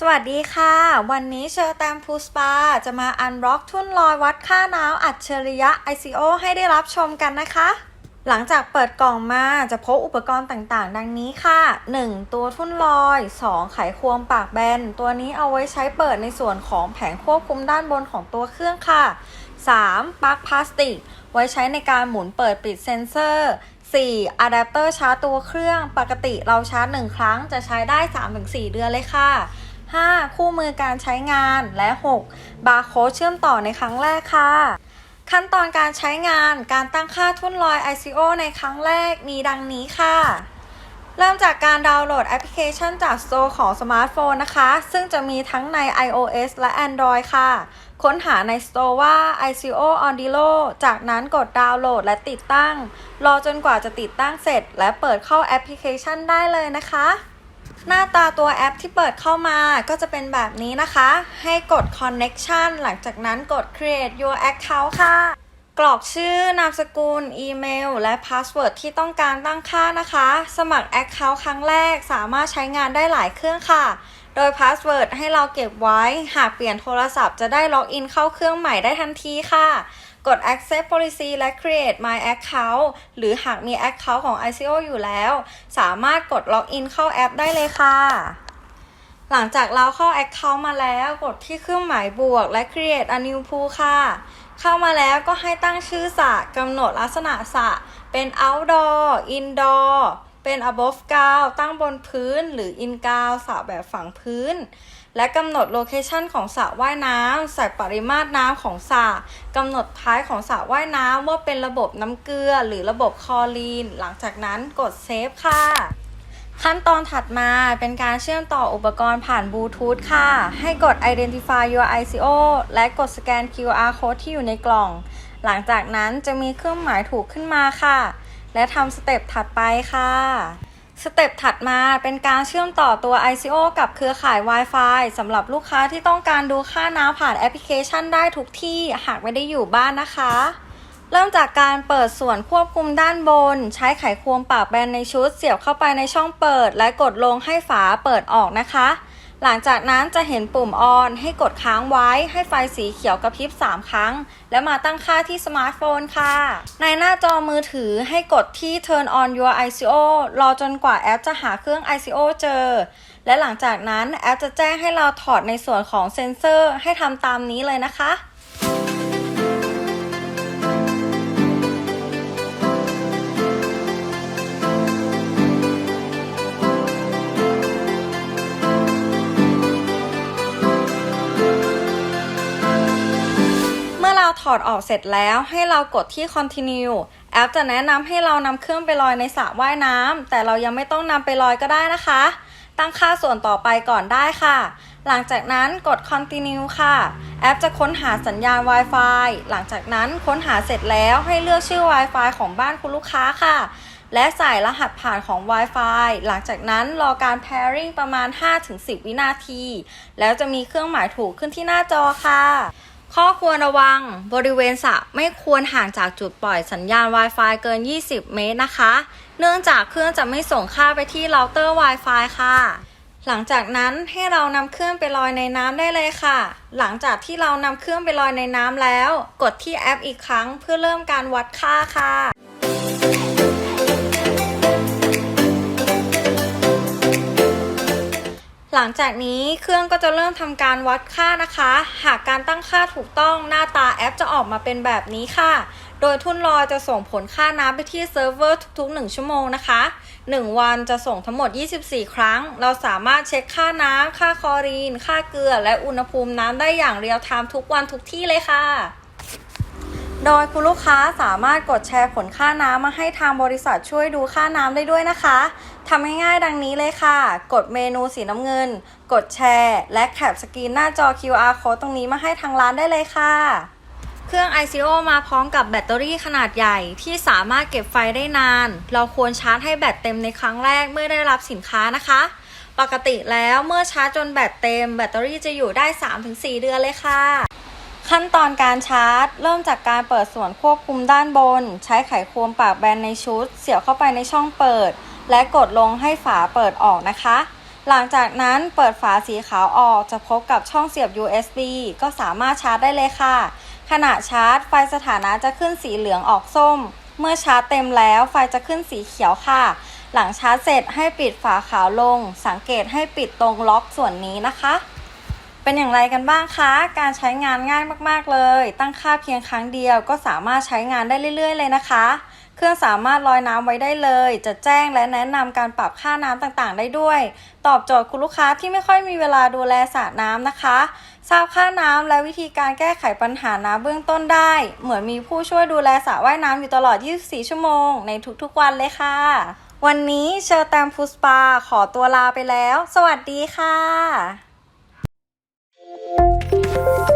สวัสดีค่ะ วันนี้เชอร์แตมพูสปา จะมาอันบล็อกทุ่นลอยวัดค่าน้ำอัจฉริยะ ICO ให้ได้รับชมกันนะคะ หลังจากเปิดกล่องมาจะพบอุปกรณ์ต่างๆ ดังนี้ค่ะ 1. ตัวทุ่นลอย 2. ไขควงปากแบน ตัวนี้เอาไว้ใช้เปิดในส่วนของแผงควบคุมด้านบนของตัวเครื่องค่ะ 3. ปลั๊กพลาสติก ไว้ใช้ในการหมุนเปิดปิดเซ็นเซอร์ 4. อะแดปเตอร์ชาร์จตัวเครื่องปกติเราชาร์จ 1 ครั้งจะใช้ได้ 3-4 เดือนเลยค่ะ 5. คู่มือการใช้งานและ 6. บาร์โค้ดเชื่อมต่อในครั้งแรกค่ะขั้นตอนการใช้งานการตั้งค่าทุ่นลอย ICO ในครั้งแรกมีดังนี้ค่ะ เริ่มจากการดาวน์โหลดแอปพลิเคชันจาก Store ของสมาร์ทโฟนนะคะ ซึ่งจะมีทั้งใน iOS และ Android ค่ะ ค้นหาใน Store ว่า ICO on d i l o จากนั้นกดดาวน์โหลดและติดตั้ง รอจนกว่าจะติดตั้งเสร็จ และเปิดเข้าแอปพลิเคชันได้เลยนะคะ หน้าตาตัวแอปที่เปิดเข้ามาก็จะเป็นแบบนี้นะคะ ให้กด connection หลังจากนั้นกด create your account ค่ะ กรอกชื่อนามสกุล อีเมล และพาสเวิร์ดที่ต้องการตั้งค่านะคะ สมัคร Account ครั้งแรกสามารถใช้งานได้หลายเครื่องค่ะ โดยพาสเวิร์ดให้เราเก็บไว้ หากเปลี่ยนโทรศัพท์จะได้ล็อกอินเข้าเครื่องใหม่ได้ทันทีค่ะ กด Accept Policy และ Create My Account หรือหากมี Account ของ ICO อยู่แล้ว สามารถกดล็อกอินเข้าแอปได้เลยค่ะ หลังจากเราเข้า Account มาแล้วกดที่เครื่องหมายบวกและ Create a new pool ค่ะ เข้ามาแล้วก็ให้ตั้งชื่อสระกำหนดลักษณะสระเป็น outdoor indoor เป็น above ground ตั้งบนพื้นหรือ in ground สระแบบฝังพื้นและกำหนดโลเคชันของสระว่ายน้ำใส่ปริมาตรน้ำของสระกำหนดท้ายของสระว่ายน้ำว่าเป็นระบบน้ำเกลือ หรือระบบคลอรีน หลังจากนั้นกดเซฟค่ะขั้นตอนถัดมาเป็นการเชื่อมต่ออุปกรณ์ผ่านบลูทูธค่ะ ให้กด Identify your ICO และกดสแกน QR code ที่อยู่ในกล่อง หลังจากนั้นจะมีเครื่องหมายถูกขึ้นมาค่ะ และทำสเต็ปถัดไปค่ะ สเต็ปถัดมาเป็นการเชื่อมต่อตัว ICO กับเครือข่าย Wi-Fi สำหรับลูกค้าที่ต้องการดูค่าน้ำผ่านแอปพลิเคชันได้ทุกที่หากไม่ได้อยู่บ้านนะคะ เริ่มจากการเปิดส่วนควบคุมด้านบน ใช้ไขควงปากแบนในชุด เสียบเข้าไปในช่องเปิด และกดลงให้ฝาเปิดออกนะคะ หลังจากนั้นจะเห็นปุ่มออนให้กดค้างไว้ให้ไฟสีเขียวกระพริบ 3 ครั้ง แล้วมาตั้งค่าที่สมาร์ทโฟนค่ะ ในหน้าจอมือถือให้กดที่ Turn on your ICO รอจนกว่าแอปจะหาเครื่อง ICO เจอ และหลังจากนั้นแอปจะแจ้งให้เราถอดในส่วนของเซ็นเซอร์ให้ทำตามนี้เลยนะคะ อดออกเสร็จแล้วให้เรากดที่ continue แอปจะแนะนำให้เรานำเครื่องไปลอยในสระว่ายน้ำแต่เรายังไม่ต้องนำไปลอยก็ได้นะคะ ตั้งค่าส่วนต่อไปก่อนได้ค่ะ หลังจากนั้นกด continue ค่ะ แอปจะค้นหาสัญญาณ Wi-Fi หลังจากนั้นค้นหาเสร็จแล้วให้เลือกชื่อ Wi-Fi ของบ้านคุณลูกค้าค่ะ และใส่รหัสผ่านของ Wi-Fi หลังจากนั้นรอการ pairing ประมาณ 5-10 วินาที แล้วจะมีเครื่องหมายถูกขึ้นที่หน้าจอค่ะ ข้อควรระวังบริเวณสระไม่ควรห่างจากจุดปล่อยสัญญาณ Wi-Fi เกิน 20 เมตรนะคะ เนื่องจากเครื่องจะไม่ส่งค่าไปที่เราเตอร์ Wi-Fi ค่ะ หลังจากนั้นให้เรานำเครื่องไปลอยในน้ำได้เลยค่ะ หลังจากที่เรานำเครื่องไปลอยในน้ำแล้ว กดที่แอปอีกครั้งเพื่อเริ่มการวัดค่าค่ะ หลังจากนี้เครื่องก็จะเริ่มทำการวัดค่านะคะ หากการตั้งค่าถูกต้องหน้าตาแอปจะออกมาเป็นแบบนี้ค่ะ โดยทุ่นลอยจะส่งผลค่าน้ำไปที่เซิร์ฟเวอร์ทุกๆ 1 ชั่วโมงนะคะ 1 วันจะส่งทั้งหมด 24 ครั้ง เราสามารถเช็คค่าน้ำค่าคลอรีน ค่าเกลือ และอุณหภูมิน้ำได้อย่างเรียลไทม์ทุกวันทุกที่เลยค่ะ โดยคุณลูกค้าสามารถกดแชร์ผลค่าน้ำมาให้ทางบริษัทช่วยดูค่าน้ำได้ด้วยนะคะทำง่ายๆดังนี้เลยค่ะ กดเมนูสีน้ำเงิน กดแชร์ และแคปสกรีนหน้าจอ QR code ตรงนี้มาให้ทางร้านได้เลยค่ะเครื่อง ICO มาพร้อมกับแบตเตอรี่ขนาดใหญ่ที่สามารถเก็บไฟได้นาน เราควรชาร์จให้แบตเต็มในครั้งแรกเมื่อได้รับสินค้านะคะ ปกติแล้วเมื่อชาร์จจนแบตเต็ม แบตเตอรี่จะอยู่ได้ 3-4 เดือนเลยค่ะ ขั้นตอนการชาร์จ เริ่มจากการเปิดส่วนควบคุมด้านบน ใช้ไขควงปากแบนในชุด เสียบเข้าไปในช่องเปิด และกดลงให้ฝาเปิดออกนะคะ หลังจากนั้นเปิดฝาสีขาวออกจะพบกับช่องเสียบ USB ก็สามารถชาร์จได้เลยค่ะ ขณะชาร์จ ไฟสถานะจะขึ้นสีเหลืองออกส้ม เมื่อชาร์จเต็มแล้วไฟจะขึ้นสีเขียวค่ะ หลังชาร์จเสร็จให้ปิดฝาขาวลง สังเกตให้ปิดตรงล็อกส่วนนี้นะคะ เป็นอย่างไรกันบ้างคะ การใช้งานง่ายมากๆเลย ตั้งค่าเพียงครั้งเดียวก็สามารถใช้งานได้เรื่อย ๆ เลยนะคะ เครื่องสามารถลอยน้ำไว้ได้เลย จะแจ้งและแนะนำการปรับค่าน้ำต่างๆ ได้ด้วย ตอบโจทย์คุณลูกค้าที่ไม่ค่อยมีเวลาดูแลสระน้ำนะคะ ทราบค่าน้ำและวิธีการแก้ไขปัญหาน้ำเบื้องต้นได้ เหมือนมีผู้ช่วยดูแลสระว่ายน้ำอยู่ตลอด 24 ชั่วโมง ในทุกๆ วันเลยค่ะ วันนี้เชอร์แตมฟูสปาขอตัวลาไปแล้ว สวัสดีค่ะ you